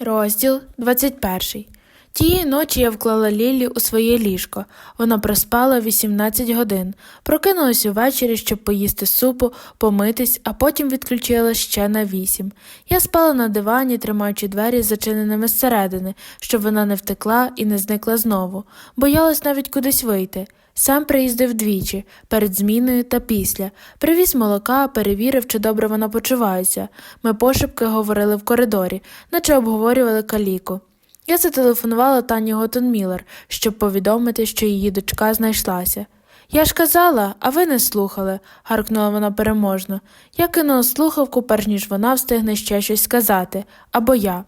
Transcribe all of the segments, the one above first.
Розділ 21. Тієї ночі я вклала Лілі у своє ліжко. Вона проспала 18 годин, прокинулась увечері, щоб поїсти супу, помитись, а потім відключила ще на 8. Я спала на дивані, тримаючи двері зачиненими зсередини, щоб вона не втекла і не зникла знову. Боялась навіть кудись вийти. Сам приїздив двічі перед зміною та після. Привіз молока, перевірив, чи добре вона почувається. Ми пошепки говорили в коридорі, наче обговорювали каліку. Я зателефонувала Тані Готон-Міллер, щоб повідомити, що її дочка знайшлася. Я ж казала, а ви не слухали, гаркнула вона переможно. Я кинула слухавку, перш ніж вона встигне ще щось сказати, або я.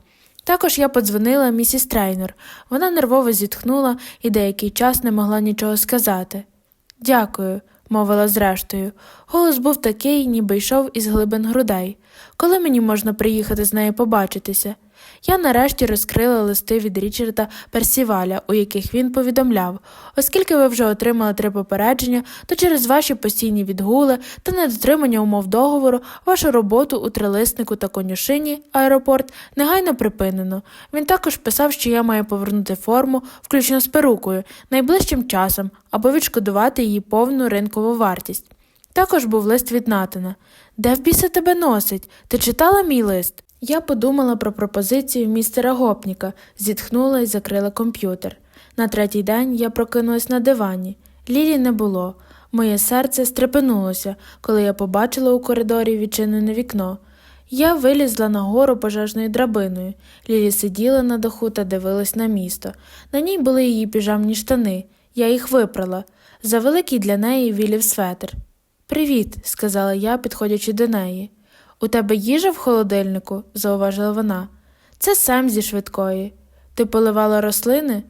Також я подзвонила місіс Трейнер. Вона нервово зітхнула і деякий час не могла нічого сказати. Дякую, мовила зрештою. Голос був такий, ніби йшов із глибин грудей. Коли мені можна приїхати з нею побачитися? Я нарешті розкрила листи від Річарда Персіваля, у яких він повідомляв, оскільки ви вже отримали три попередження, то через ваші постійні відгули та недотримання умов договору вашу роботу у трилиснику та конюшині аеропорт негайно припинено. Він також писав, що я маю повернути форму, включно з перукою, найближчим часом або відшкодувати її повну ринкову вартість. Також був лист від Натана. Де в біса тебе носить? Ти читала мій лист? Я подумала про пропозицію містера Гопніка, зітхнула і закрила комп'ютер. На третій день я прокинулась на дивані. Лілі не було. Моє серце стрепенулося, коли я побачила у коридорі відчинене вікно. Я вилізла нагору пожежною драбиною. Лілі сиділа на даху та дивилась на місто. На ній були її піжамні штани. Я їх випрала. Завеликий для неї вілів светр. Привіт, сказала я, підходячи до неї. У тебе їжа в холодильнику, зауважила вона. Це сам зі швидкої. Ти поливала рослини?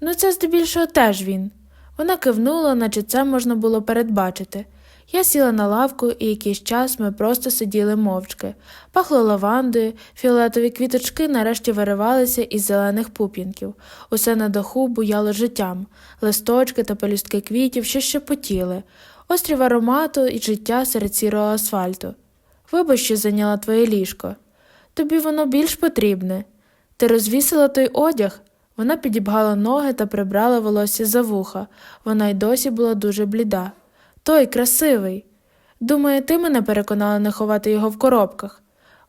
Ну, це здебільшого теж він. Вона кивнула, наче це можна було передбачити. Я сіла на лавку, і якийсь час ми просто сиділи мовчки. Пахло лавандою, фіолетові квіточки нарешті виривалися із зелених пуп'янків. Усе на даху буяло життям, листочки та пелюстки квітів ще шепотіли, острів аромату і життя серед сірого асфальту. Вибач, що зайняла твоє ліжко. Тобі воно більш потрібне. Ти розвісила той одяг. Вона підібгала ноги та прибрала волосся за вуха. Вона й досі була дуже бліда. Той красивий. Думаю, ти мене переконала не ховати його в коробках.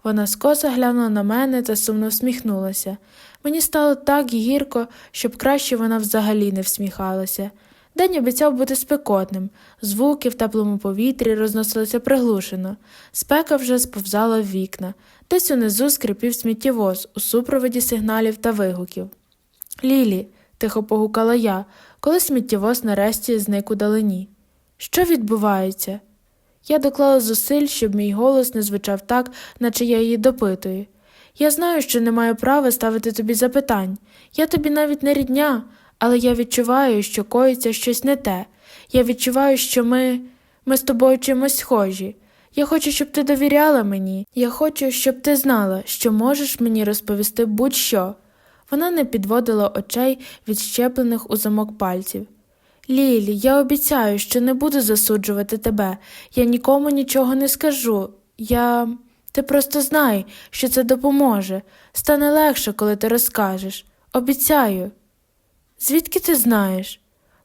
Вона скоса глянула на мене та сумно всміхнулася. Мені стало так гірко, щоб краще вона взагалі не всміхалася. День обіцяв бути спекотним, звуки в теплому повітрі розносилися приглушено, спека вже сповзала в вікна, десь унизу скрипів сміттєвоз у супроводі сигналів та вигуків. Лілі, тихо погукала я, коли сміттєвоз нарешті зник у далині. Що відбувається? Я доклала зусиль, щоб мій голос не звучав так, наче я її допитую. Я знаю, що не маю права ставити тобі запитань. Я тобі навіть не рідня, але я відчуваю, що коїться щось не те. Я відчуваю, що ми. ми з тобою чимось схожі. Я хочу, щоб ти довіряла мені. Я хочу, щоб ти знала, що можеш мені розповісти будь-що. Вона не підводила очей від щеплених у замок пальців. Лілі, я обіцяю, що не буду засуджувати тебе. Я нікому нічого не скажу. Я. Ти просто знай, що це допоможе. Стане легше, коли ти розкажеш. Обіцяю. Звідки ти знаєш?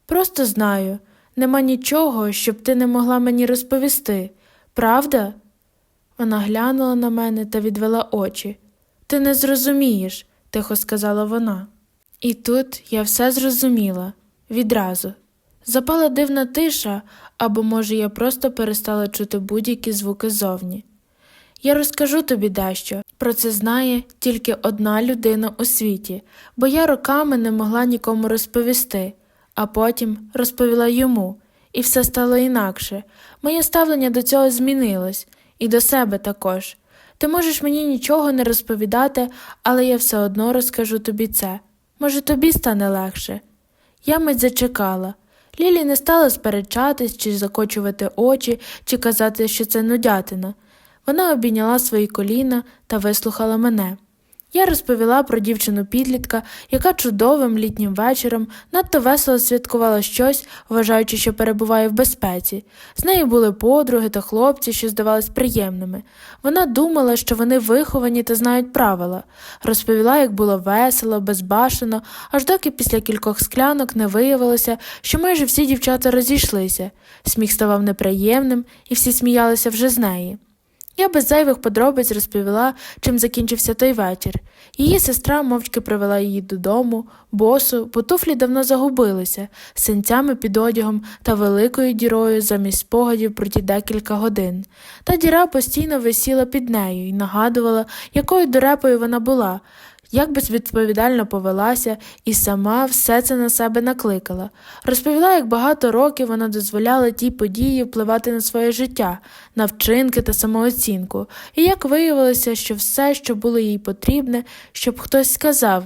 Просто знаю. Нема нічого, щоб ти не могла мені розповісти. Правда? Вона глянула на мене та відвела очі. Ти не зрозумієш, тихо сказала вона. І тут я все зрозуміла відразу. Запала дивна тиша, або, може, я просто перестала чути будь-які звуки зовні. Я розкажу тобі дещо. Про це знає тільки одна людина у світі, бо я роками не могла нікому розповісти, а потім розповіла йому, і все стало інакше. Моє ставлення до цього змінилось, і до себе також. Ти можеш мені нічого не розповідати, але я все одно розкажу тобі це. Може, тобі стане легше. Я мить зачекала. Лілі не стала сперечатись, чи закочувати очі, чи казати, що це нудятина. Вона обійняла свої коліна та вислухала мене. Я розповіла про дівчину підлітка, яка чудовим літнім вечором надто весело святкувала щось, вважаючи, що перебуває в безпеці. З нею були подруги та хлопці, що здавались приємними. Вона думала, що вони виховані та знають правила. Розповіла, як було весело, безбашено, аж доки після кількох склянок не виявилося, що майже всі дівчата розійшлися. Сміх ставав неприємним, і всі сміялися вже з неї. Я без зайвих подробиць розповіла, чим закінчився той вечір. Її сестра мовчки привела її додому, босу, бо туфлі давно загубилися, з синцями під одягом та великою дірою замість спогадів про ті декілька годин. Та діра постійно висіла під нею і нагадувала, якою дурепою вона була, як безвідповідально повелася і сама все це на себе накликала. Розповіла, як багато років вона дозволяла тій події впливати на своє життя, на вчинки та самооцінку, і як виявилося, що все, що було їй потрібне, щоб хтось сказав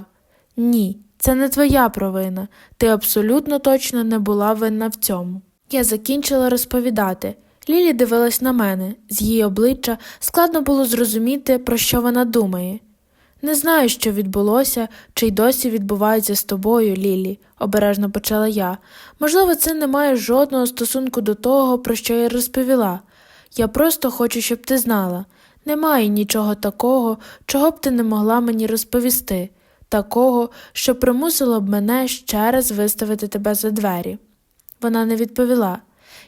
ні, це не твоя провина, ти абсолютно точно не була винна в цьому. Я закінчила розповідати. Лілі дивилась на мене, з її обличчя складно було зрозуміти, про що вона думає. Не знаю, що відбулося, чи й досі відбувається з тобою, Лілі, обережно почала я. Можливо, це не має жодного стосунку до того, про що я розповіла. Я просто хочу, щоб ти знала. Немає нічого такого, чого б ти не могла мені розповісти, такого, що примусило б мене ще раз виставити тебе за двері. Вона не відповіла.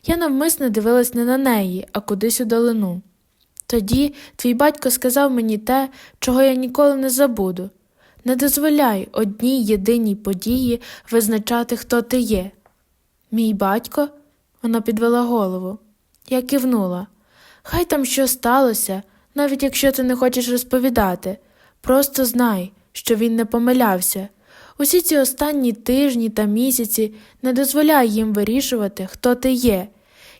Я навмисне дивилась не на неї, а кудись у долину. Тоді твій батько сказав мені те, чого я ніколи не забуду. Не дозволяй одній єдиній події визначати, хто ти є. Мій батько? Вона підвела голову. Я кивнула. Хай там що сталося, навіть якщо ти не хочеш розповідати. Просто знай, що він не помилявся. Усі ці останні тижні та місяці не дозволяй їм вирішувати, хто ти є.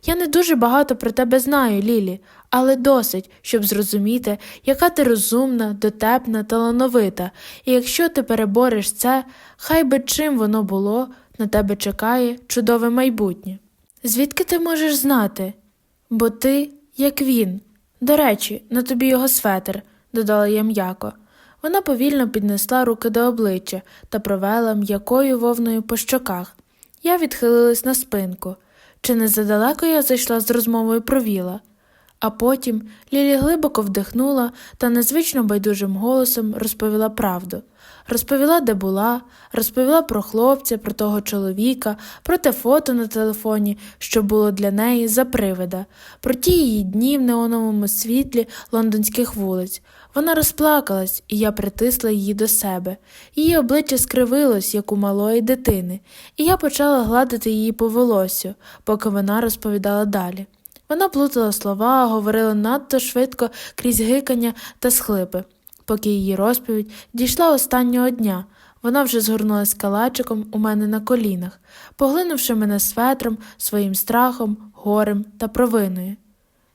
Я не дуже багато про тебе знаю, Лілі, але досить, щоб зрозуміти, яка ти розумна, дотепна, талановита, і якщо ти перебореш це, хай би чим воно було, на тебе чекає чудове майбутнє. Звідки ти можеш знати? Бо ти, як він. До речі, на тобі його светр, додала я м'яко. Вона повільно піднесла руки до обличчя та провела м'якою вовною по щоках. Я відхилилась на спинку. Чи не задалеко я зайшла з розмовою про віла? А потім Лілі глибоко вдихнула та незвично байдужим голосом розповіла правду. Розповіла, де була, розповіла про хлопця, про того чоловіка, про те фото на телефоні, що було для неї за привида, про ті її дні в неоновому світлі лондонських вулиць. Вона розплакалась, і я притисла її до себе. Її обличчя скривилось, як у малої дитини, і я почала гладити її по волосю, поки вона розповідала далі. Вона плутала слова, говорила надто швидко крізь гикання та схлипи. Поки її розповідь дійшла останнього дня, вона вже згорнулась калачиком у мене на колінах, поглинувши мене светром, своїм страхом, горем та провиною.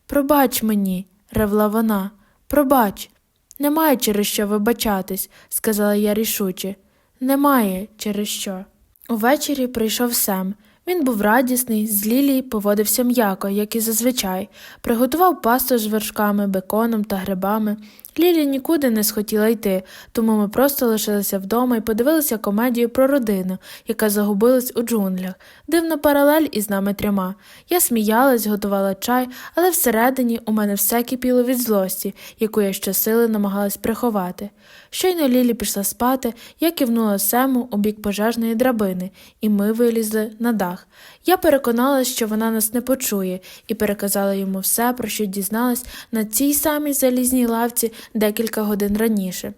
Пробач мені, ревла вона, пробач. Немає через що вибачатись, сказала я рішуче. Немає через що. Увечері прийшов Сем. Він був радісний, з Лілії поводився м'яко, як і зазвичай, приготував пасту з вершками, беконом та грибами. Лілі нікуди не схотіла йти, тому ми просто лишилися вдома і подивилися комедію про родину, яка загубилась у джунглях. Дивна паралель із нами трьома. Я сміялась, готувала чай, але всередині у мене все кипіло від злості, яку я щосили намагалась приховати. Щойно Лілі пішла спати, я кивнула Сему у бік пожежної драбини, і ми вилізли на дах. Я переконалася, що вона нас не почує, і переказала йому все, про що дізналась на цій самій залізній лавці декілька годин раніше.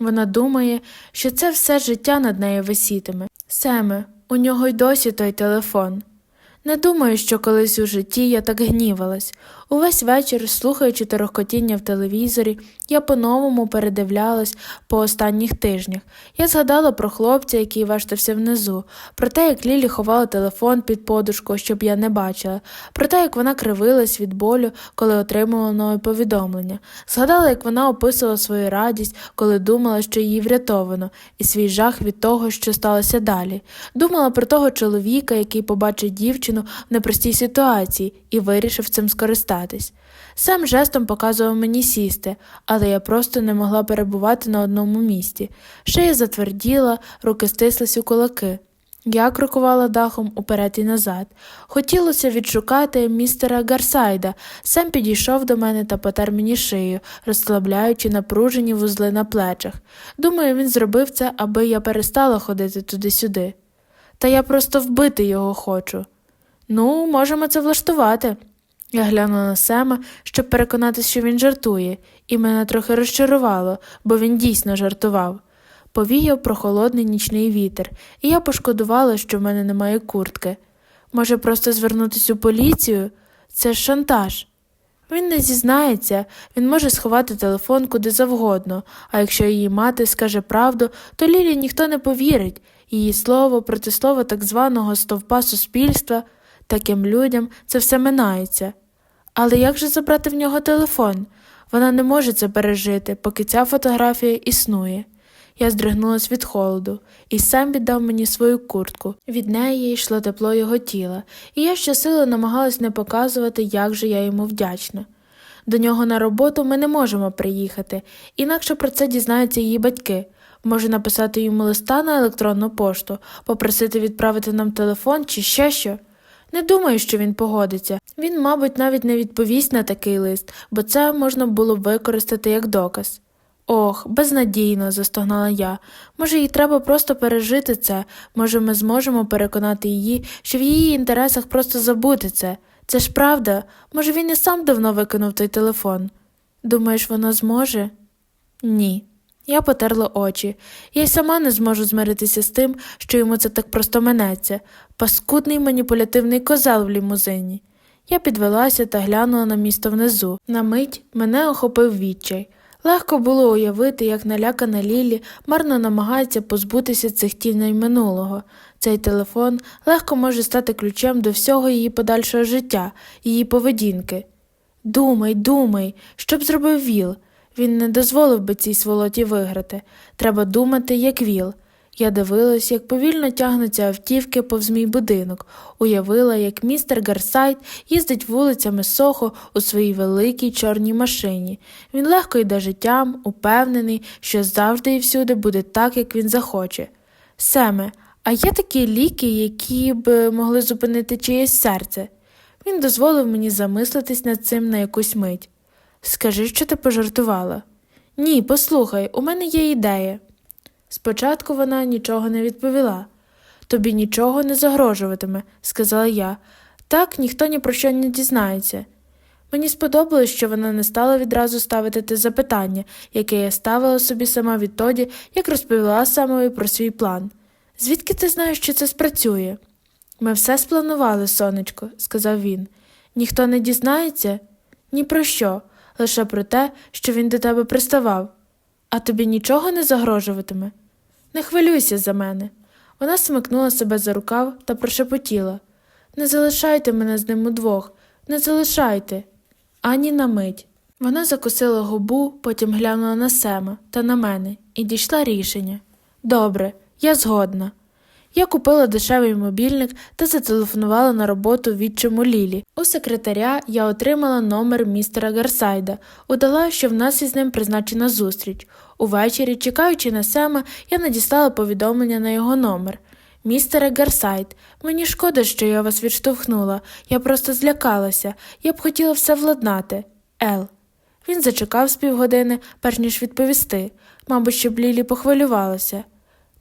Вона думає, що це все життя над нею висітиме. Семе, у нього й досі той телефон. Не думаю, що колись у житті я так гнівалась. Увесь вечір, слухаючи торохкотіння в телевізорі, я по-новому передивлялась по останніх тижнях. Я згадала про хлопця, який вештався внизу, про те, як Лілі ховала телефон під подушку, щоб я не бачила, про те, як вона кривилась від болю, коли отримувала нове повідомлення. Згадала, як вона описувала свою радість, коли думала, що її врятовано, і свій жах від того, що сталося далі. Думала про того чоловіка, який побачив дівчину в непростій ситуації і вирішив цим скористатись. Сам жестом показував мені сісти, але я просто не могла перебувати на одному місці. Шия затверділа, руки стислись у кулаки. Я крокувала дахом уперед і назад. Хотілося відшукати містера Гарсайда. Сам підійшов до мене та потер мені шию, розслабляючи напружені вузли на плечах. Думаю, він зробив це, аби я перестала ходити туди-сюди. Та я просто вбити його хочу. Ну, можемо це влаштувати. Я глянула на Сема, щоб переконатися, що він жартує, і мене трохи розчарувало, бо він дійсно жартував. Повіяв прохолодний нічний вітер, і я пошкодувала, що в мене немає куртки. Може, просто звернутися у поліцію? Це ж шантаж. Він не зізнається, він може сховати телефон куди завгодно, а якщо її мати скаже правду, то Лілі ніхто не повірить. Її слово проти слова так званого стовпа суспільства, таким людям це все минається. Але як же забрати в нього телефон? Вона не може це пережити, поки ця фотографія існує. Я здригнулась від холоду, і сам віддав мені свою куртку. Від неї йшло тепло його тіла, і я щосили намагалась не показувати, як же я йому вдячна. До нього на роботу ми не можемо приїхати, інакше про це дізнаються її батьки. Може написати йому листа на електронну пошту, попросити відправити нам телефон чи ще що. Не думаю, що він погодиться. Він, мабуть, навіть не відповість на такий лист, бо це можна було б використати як доказ. Ох, безнадійно, застогнала я. Може, їй треба просто пережити це, може, ми зможемо переконати її, що в її інтересах просто забути це. Це ж правда, може, він і сам давно викинув той телефон. Думаєш, вона зможе? Ні. Я потерла очі. Я й сама не зможу змиритися з тим, що йому це так просто минеться. Паскудний маніпулятивний козел в лімузині. Я підвелася та глянула на місто внизу. На мить мене охопив відчай. Легко було уявити, як налякана Лілі марно намагається позбутися цих тіней минулого. Цей телефон легко може стати ключем до всього її подальшого життя, її поведінки. Думай, думай, що б зробив Віл? Він не дозволив би цій сволоті виграти. Треба думати, як Віл. Я дивилась, як повільно тягнуться автівки повз мій будинок, уявила, як містер Гарсайт їздить вулицями Сохо у своїй великій чорній машині. Він легко йде життям, упевнений, що завжди і всюди буде так, як він захоче. Семе, а є такі ліки, які б могли зупинити чиєсь серце? Він дозволив мені замислитись над цим на якусь мить. Скажи, що ти пожартувала. Ні, послухай, у мене є ідея. Спочатку вона нічого не відповіла. Тобі нічого не загрожуватиме, сказала я. Так ніхто ні про що не дізнається. Мені сподобалось, що вона не стала відразу ставити те запитання, яке я ставила собі сама відтоді, як розповіла Самові про свій план. Звідки ти знаєш, що це спрацює? Ми все спланували, сонечко, сказав він. Ніхто не дізнається? Ні про що, лише про те, що він до тебе приставав. А тобі нічого не загрожуватиме? Не хвилюйся за мене. Вона смикнула себе за рукав та прошепотіла Не залишайте мене з ним удвох, не залишайте. Ані на мить. Вона закусила губу, потім глянула на Сема та на мене і дійшла рішення. Добре, я згодна. Я купила дешевий мобільник та зателефонувала на роботу відчиму Лілі. У секретаря я отримала номер містера Гарсайда, удала, що в нас із ним призначена зустріч. Увечері, чекаючи на Сема, я надіслала повідомлення на його номер. Містере Гарсайд, мені шкода, що я вас відштовхнула. Я просто злякалася. Я б хотіла все владнати. Ел. Він зачекав з півгодини, перш ніж відповісти. Мабуть, щоб Лілі похвилювалася.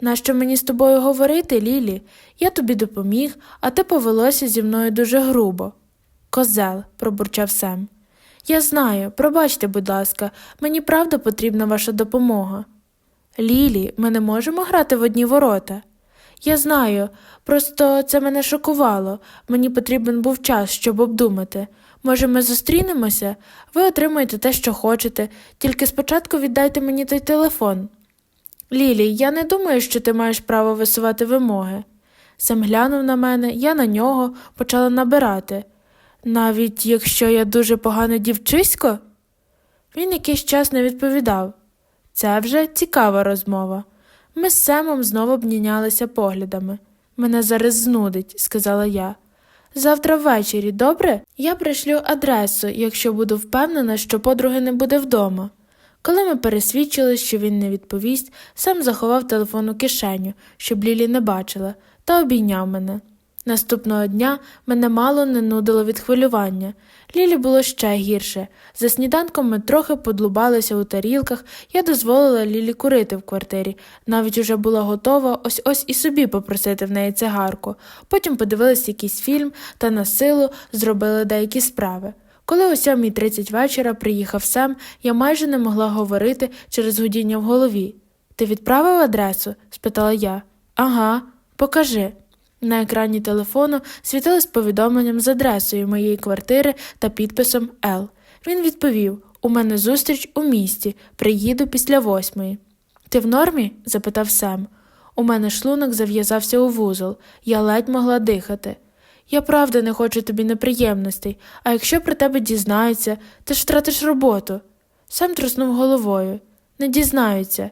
Нащо мені з тобою говорити, Лілі? Я тобі допоміг, а ти повелося зі мною дуже грубо. Козел, пробурчав Сем. Я знаю, пробачте, будь ласка, мені правда потрібна ваша допомога. Лілі, ми не можемо грати в одні ворота. Я знаю, просто це мене шокувало. Мені потрібен був час, щоб обдумати. Може, ми зустрінемося? Ви отримаєте те, що хочете, тільки спочатку віддайте мені той телефон. Лілі, я не думаю, що ти маєш право висувати вимоги. Сем глянув на мене, я на нього почала набирати. Навіть якщо я дуже погане дівчисько? Він якийсь час не відповідав. Це вже цікава розмова. Ми з Семом знову обмінялися поглядами. Мене зараз знудить, сказала я. Завтра ввечері, добре? Я пришлю адресу, якщо буду впевнена, що подруги не буде вдома. Коли ми пересвідчились, що він не відповість, сам заховав телефон у кишеню, щоб Лілі не бачила, та обійняв мене. Наступного дня мене мало не нудило від хвилювання. Лілі було ще гірше. За сніданком ми трохи подлубалися у тарілках, я дозволила Лілі курити в квартирі, навіть уже була готова ось ось і собі попросити в неї цигарку. Потім подивились якийсь фільм та на силу зробили деякі справи. Коли о 7.30 вечора приїхав Сем, я майже не могла говорити через гудіння в голові. Ти відправив адресу? спитала я. Ага, покажи. На екрані телефону світилось повідомленням з адресою моєї квартири та підписом Л. Він відповів: У мене зустріч у місті, приїду після восьмої. Ти в нормі? запитав Сем. У мене шлунок зав'язався у вузол, я ледь могла дихати. Я правда не хочу тобі неприємностей, а якщо про тебе дізнаються, ти ж втратиш роботу. Сем труснув головою. Не дізнаються.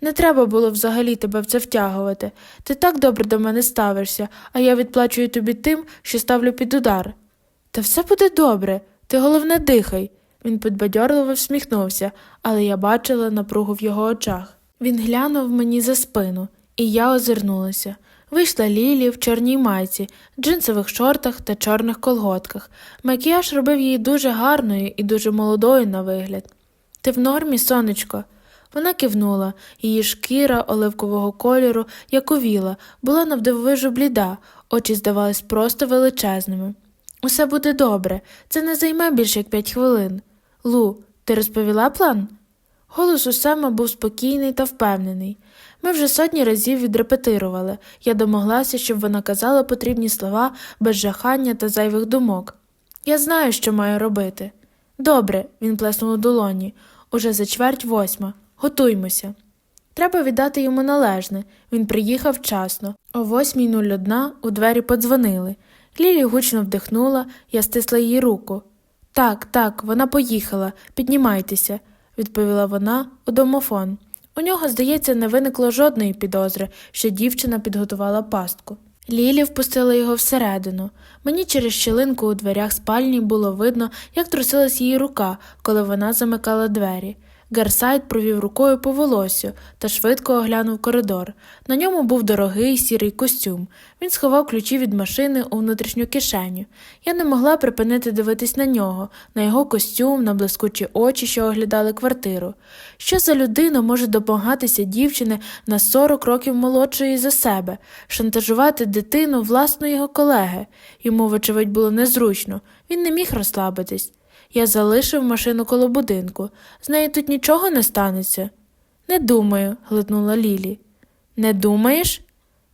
Не треба було взагалі тебе в це втягувати. Ти так добре до мене ставишся, а я відплачую тобі тим, що ставлю під удар. Та все буде добре, ти головне дихай. Він підбадьорливо всміхнувся, але я бачила напругу в його очах. Він глянув мені за спину, і я озирнулася. Вийшла Лілі в чорній майці, джинсових шортах та чорних колготках. Макіяж робив її дуже гарною і дуже молодою на вигляд. Ти в нормі, сонечко? Вона кивнула, її шкіра оливкового кольору, як увіла, була навдивовижу бліда, очі здавались просто величезними. Усе буде добре, це не займе більше як п'ять хвилин. Лу, ти розповіла план? Голос у Сема був спокійний та впевнений. Ми вже сотні разів відрепетирували. Я домоглася, щоб вона казала потрібні слова без жахання та зайвих думок. Я знаю, що маю робити. Добре, він плеснув у долоні. Уже за чверть восьма. Готуймося. Треба віддати йому належне. Він приїхав вчасно. О 8.01 у двері подзвонили. Лілі гучно вдихнула, я стисла її руку. Так, так, вона поїхала. Піднімайтеся, відповіла вона у домофон. У нього, здається, не виникло жодної підозри, що дівчина підготувала пастку. Лілі впустила його всередину. Мені через щілинку у дверях спальні було видно, як трусилась її рука, коли вона замикала двері. Гарсайд провів рукою по волосю та швидко оглянув коридор. На ньому був дорогий сірий костюм. Він сховав ключі від машини у внутрішню кишеню. Я не могла припинити дивитись на нього, на його костюм, на блискучі очі, що оглядали квартиру. Що за людина може домагатися дівчини на 40 років молодшої за себе, шантажувати дитину власної його колеги? Йому, вочевидь, було незручно. Він не міг розслабитись. Я залишив машину коло будинку. З нею тут нічого не станеться. Не думаю, глитнула Лілі. Не думаєш?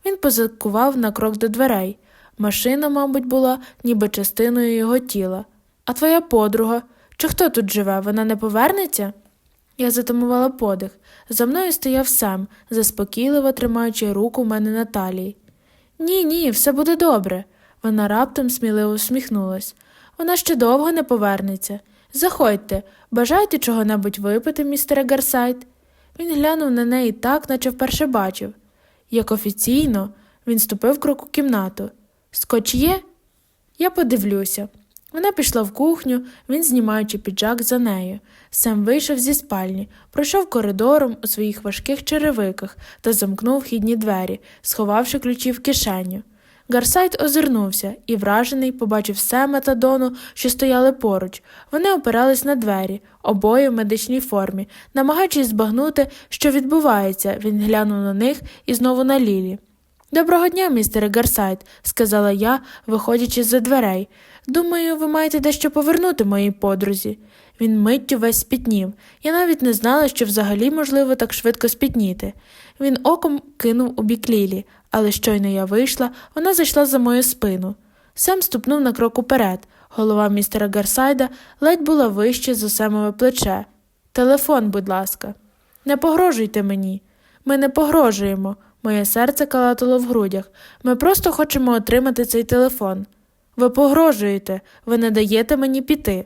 Він позакував на крок до дверей. Машина, мабуть, була ніби частиною його тіла. А твоя подруга? Чи хто тут живе? Вона не повернеться? Я затамувала подих. За мною стояв сам, заспокійливо тримаючи руку в мене на талії. Ні, ні, все буде добре. Вона раптом сміливо всміхнулась. Вона ще довго не повернеться. Заходьте, бажаєте чого-небудь випити, містере Гарсайт? Він глянув на неї так, наче вперше бачив. Як офіційно, він ступив крок у кімнату. Скоч є? Я подивлюся. Вона пішла в кухню, він, знімаючи піджак за нею. Сем вийшов зі спальні, пройшов коридором у своїх важких черевиках та замкнув вхідні двері, сховавши ключі в кишеню. Гарсайт озирнувся і, вражений, побачив Сема та Дону, що стояли поруч. Вони опирались на двері, обоє в медичній формі, намагаючись збагнути, що відбувається, він глянув на них і знову на Лілі. Доброго дня, містере Гарсайт, сказала я, виходячи з-за дверей. Думаю, ви маєте дещо повернути моїй подрузі. Він миттю весь спітнів. Я навіть не знала, що взагалі можливо так швидко спітніти. Він оком кинув у бік Лілі, але щойно я вийшла, вона зайшла за мою спину. Сам ступнув на крок уперед. Голова містера Гарсайда ледь була вище за самове плече. Телефон, будь ласка. Не погрожуйте мені. Ми не погрожуємо. Моє серце калатало в грудях. Ми просто хочемо отримати цей телефон. Ви погрожуєте, ви не даєте мені піти.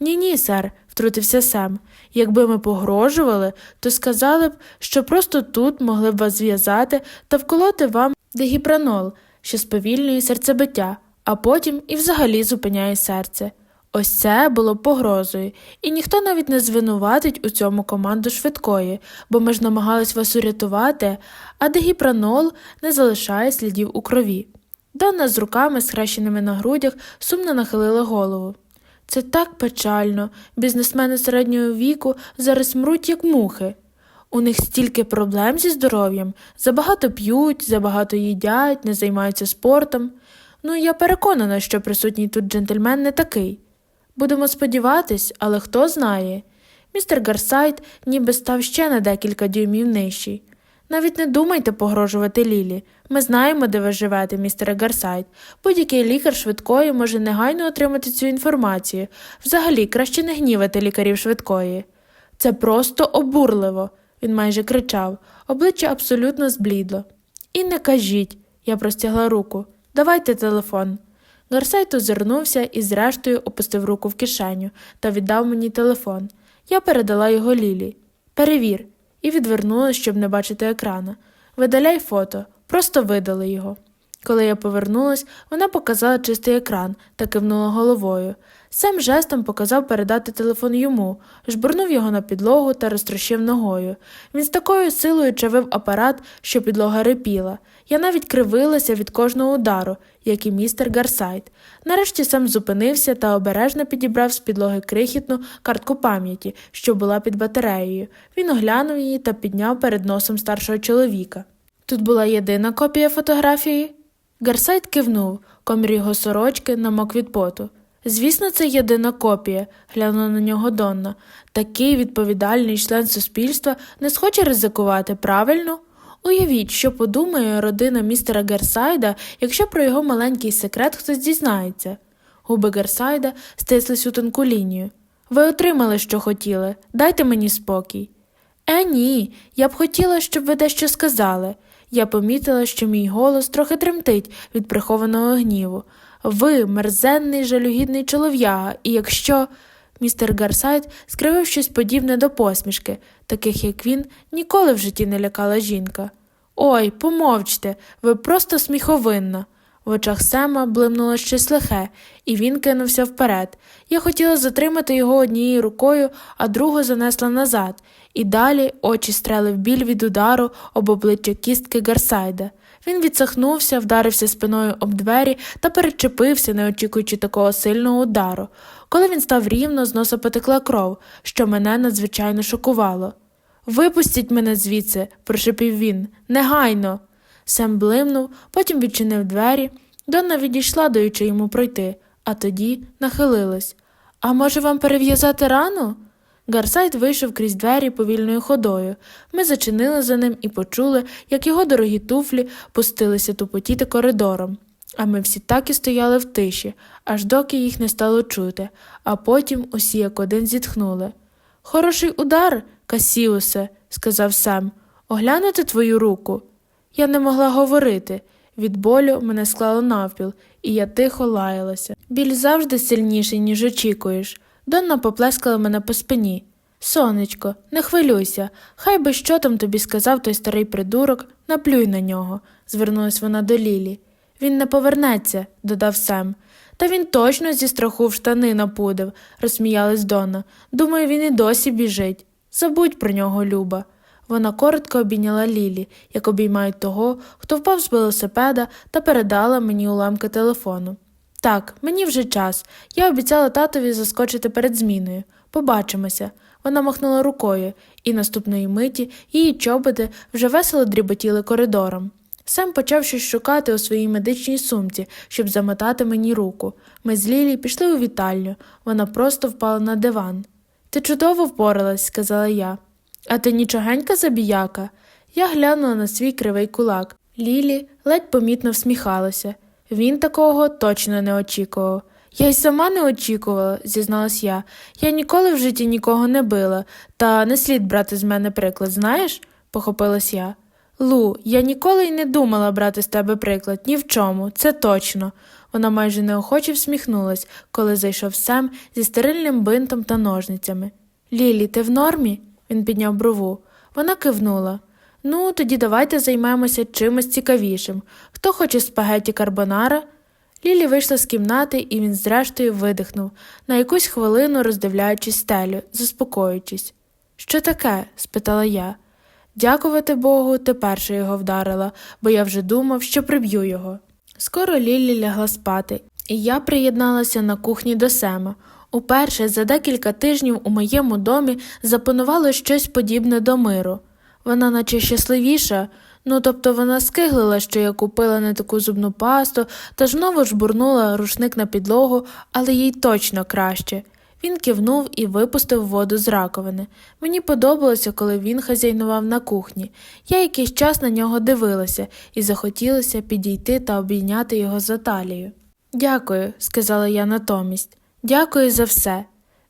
Ні, ні, сер, втрутився Сем. Якби ми погрожували, то сказали б, що просто тут могли б вас зв'язати та вколоти вам дегіпранол, що сповільнює серцебиття. а потім і взагалі зупиняє серце. Ось це було погрозою, і ніхто навіть не звинуватить у цьому команду швидкої, бо ми ж намагались вас урятувати, а дегіпранол не залишає слідів у крові. Донна з руками, схрещеними на грудях, сумно нахилила голову. Це так печально. Бізнесмени середнього віку зараз мруть, як мухи. У них стільки проблем зі здоров'ям, забагато п'ють, забагато їдять, не займаються спортом. Ну, я переконана, що присутній тут джентльмен не такий. Будемо сподіватись, але хто знає. Містер Гарсайт ніби став ще на декілька дюймів нижчий. Навіть не думайте погрожувати Лілі. Ми знаємо, де ви живете, містере Гарсайт. Будь-який лікар швидкої може негайно отримати цю інформацію. Взагалі, краще не гнівати лікарів швидкої. Це просто обурливо, він майже кричав, обличчя абсолютно зблідло. І не кажіть, я простягла руку. Давайте телефон. Гарсайт озирнувся і, зрештою, опустив руку в кишеню та віддав мені телефон. Я передала його Лілі. Перевір, і відвернулась, щоб не бачити екрана. Видаляй фото, просто видали його. Коли я повернулась, вона показала чистий екран та кивнула головою. Сам жестом показав передати телефон йому, жбурнув його на підлогу та розтрощив ногою. Він з такою силою чавив апарат, що підлога рипіла. Я навіть кривилася від кожного удару, як і містер Гарсайт. Нарешті сам зупинився та обережно підібрав з підлоги крихітну картку пам'яті, що була під батареєю. Він оглянув її та підняв перед носом старшого чоловіка. Тут була єдина копія фотографії. Гарсайт кивнув, комір його сорочки намок від поту. Звісно, це єдина копія, глянула на нього Донна. Такий відповідальний член суспільства не схоче ризикувати, правильно? Уявіть, що подумає родина містера Герсайда, якщо про його маленький секрет хтось дізнається. Губи Герсайда стислись у тонку лінію. Ви отримали, що хотіли, дайте мені спокій. Е, ні, я б хотіла, щоб ви дещо сказали. Я помітила, що мій голос трохи тремтить від прихованого гніву. Ви мерзенний жалюгідний чолов'яга, і якщо. Містер Гарсайт скривив щось подібне до посмішки, таких як він ніколи в житті не лякала жінка. Ой, помовчте, ви просто сміховинна. В очах Сема блимнуло щось лихе, і він кинувся вперед. Я хотіла затримати його однією рукою, а другу занесла назад, і далі очі стрели в біль від удару об обличчя кістки Гарсайда. Він відсахнувся, вдарився спиною об двері та перечепився, не очікуючи такого сильного удару. Коли він став рівно, з носа потекла кров, що мене надзвичайно шокувало. Випустіть мене звідси, прошепів він. Негайно. Сем блимнув, потім відчинив двері. Донна відійшла, даючи йому пройти, а тоді нахилилась. А може, вам перев'язати рану? Гарсайт вийшов крізь двері повільною ходою. Ми зачинили за ним і почули, як його дорогі туфлі пустилися тупотіти коридором. А ми всі так і стояли в тиші, аж доки їх не стало чути, а потім усі як один зітхнули. Хороший удар, Касіусе, сказав Сем. Оглянути твою руку. Я не могла говорити. Від болю мене склало навпіл, і я тихо лаялася. Біль завжди сильніший, ніж очікуєш. Донна поплескала мене по спині. Сонечко, не хвилюйся, хай би що там тобі сказав той старий придурок, наплюй на нього, звернулась вона до Лілі. Він не повернеться, додав Сем. Та він точно зі страху в штани напудив, розсміялась Донна. Думаю, він і досі біжить. Забудь про нього, Люба. Вона коротко обійняла Лілі, як обіймають того, хто впав з велосипеда та передала мені уламки телефону. Так, мені вже час. Я обіцяла татові заскочити перед зміною. Побачимося. Вона махнула рукою, і наступної миті її чоботи вже весело дріботіли коридором. Сам почав щось шукати у своїй медичній сумці, щоб замотати мені руку. Ми з Лілі пішли у вітальню. Вона просто впала на диван. Ти чудово впоралась, сказала я. А ти нічогенька забіяка? Я глянула на свій кривий кулак. Лілі ледь помітно всміхалася. Він такого точно не очікував. Я й сама не очікувала, зізналась я. Я ніколи в житті нікого не била, та не слід брати з мене приклад, знаєш? похопилась я. Лу, я ніколи й не думала брати з тебе приклад, ні в чому, це точно. Вона майже неохоче всміхнулась, коли зайшов Сем зі стерильним бинтом та ножницями. Лілі, ти в нормі? Він підняв брову. Вона кивнула. Ну, тоді давайте займемося чимось цікавішим. Хто хоче спагеті карбонара? Лілі вийшла з кімнати, і він зрештою видихнув, на якусь хвилину роздивляючись стелю, заспокоюючись. Що таке? спитала я. Дякувати Богу, ти перша його вдарила, бо я вже думав, що приб'ю його. Скоро Лілі лягла спати, і я приєдналася на кухні до Сема. Уперше за декілька тижнів у моєму домі запанувало щось подібне до миру. Вона наче щасливіша, ну тобто вона скиглила, що я купила не таку зубну пасту, та знову ж бурнула рушник на підлогу, але їй точно краще. Він кивнув і випустив воду з раковини. Мені подобалося, коли він хазяйнував на кухні. Я якийсь час на нього дивилася і захотілося підійти та обійняти його за талію. Дякую, сказала я натомість. Дякую за все.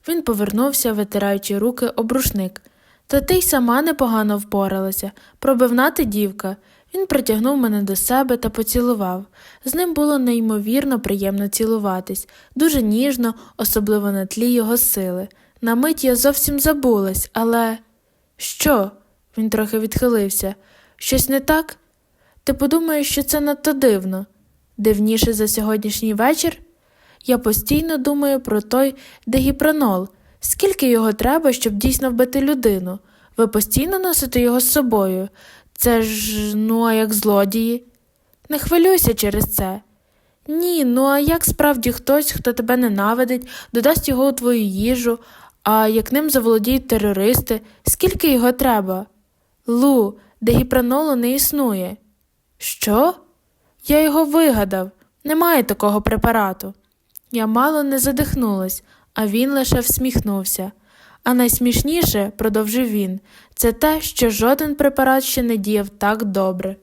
Він повернувся, витираючи руки об рушник. Та ти й сама непогано впоралася, пробивна ти дівка. Він притягнув мене до себе та поцілував. З ним було неймовірно приємно цілуватись, дуже ніжно, особливо на тлі його сили. На мить я зовсім забулась, але. Що? Він трохи відхилився. Щось не так? Ти подумаєш, що це надто дивно. Дивніше за сьогоднішній вечір? Я постійно думаю про той дегіпронол. Скільки його треба, щоб дійсно вбити людину? Ви постійно носите його з собою. Це ж, ну, а як злодії. Не хвилюйся через це. Ні, ну а як справді хтось, хто тебе ненавидить, додасть його у твою їжу, а як ним заволодіють терористи, скільки його треба? Лу, дегіпронолу не існує. Що? Я його вигадав. Немає такого препарату. Я мало не задихнулась, а він лише всміхнувся. А найсмішніше, продовжив він, це те, що жоден препарат ще не діяв так добре.